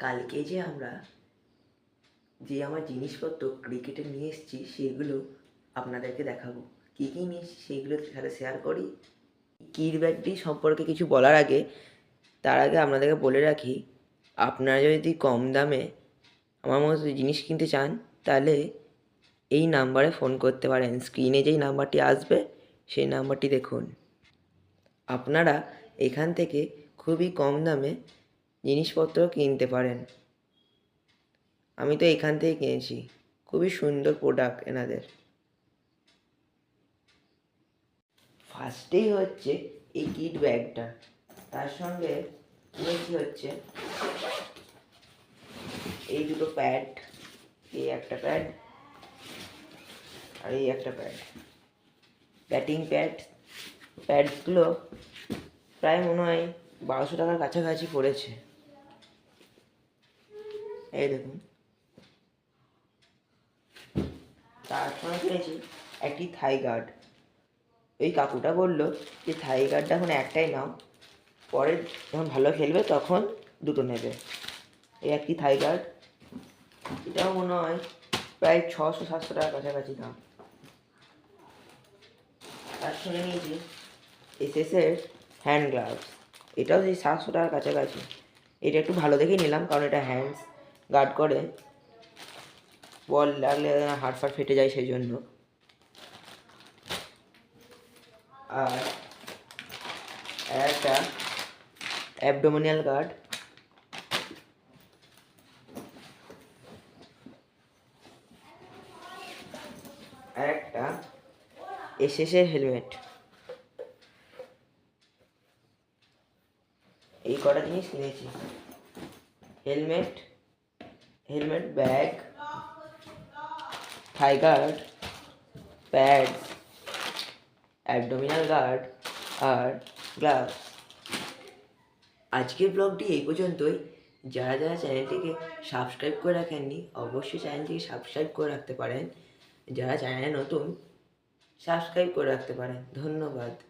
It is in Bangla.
কালকে যে আমরা যে আমার জিনিসপত্র ক্রিকেটে নিয়ে এসেছি, সেগুলো আপনাদেরকে দেখাবো। কী কী নিয়ে এসেছি সেইগুলো সাথে শেয়ার করি। কির ব্যাগটি সম্পর্কে কিছু বলার আগে, তার আগে আপনাদেরকে বলে রাখি, আপনারা যদি কম দামে আমার মতো জিনিস কিনতে চান, তাহলে এই নাম্বারে ফোন করতে পারেন। স্ক্রিনে যেই নাম্বারটি আসবে, সেই নাম্বারটি দেখুন। আপনারা এখান থেকে খুবই কম দামে জিনিসপত্র কিনতে পারেন। আমি তো এখান থেকে কিনেছি। খুবই সুন্দর প্রোডাক্ট এনাদের। ফার্স্টেই হচ্ছে এই কিট ব্যাগটা তার সঙ্গে কিনেছি হচ্ছে এই দুটো প্যাড এই একটা প্যাড আর এই একটা প্যাড ব্যাটিং প্যাড প্যাডগুলো প্রায় মনে হয় বারোশো টাকার কাছাকাছি পড়েছে। এই দেখুন তারপর কিনেছি একটি থাই গার্ড। ওই কাকুটা বলল যে, থাই গার্ডটা এখন একটাই নাও। পরে যখন ভালো খেলবে তখন দুটো নেবে। এই একটি থাই গার্ড। এটাও মনে হয় প্রায় ছশো, সাতশো টাকার কাছাকাছি দাম। তার সঙ্গে নিয়েছি এসএসের হ্যান্ড গ্লাভস। এটাও সেই সাতশো টাকার কাছাকাছি। এটা একটু ভালো দেখেই নিলাম, কারণ এটা হ্যান্ডস। গার্ড করে। বল লাগলে হাড় ফাড় ফেটে যায় সেই জন্য। আর একটা অ্যাবডোমিনিয়াল গার্ড একটা এসএসের হেলমেট এই কটা জিনিস কিনেছি helmet helmet, bag, thigh guard, pad, abdominal guard আর গ্লাভস। আজকের ব্লগটি এই পর্যন্তই। যারা যারা চ্যানেলটিকে সাবস্ক্রাইব করে রাখেননি, অবশ্যই চ্যানেলটিকে সাবস্ক্রাইব করে রাখতে পারেন। যারা চ্যানেলে নতুন, সাবস্ক্রাইব করে রাখতে পারেন। ধন্যবাদ।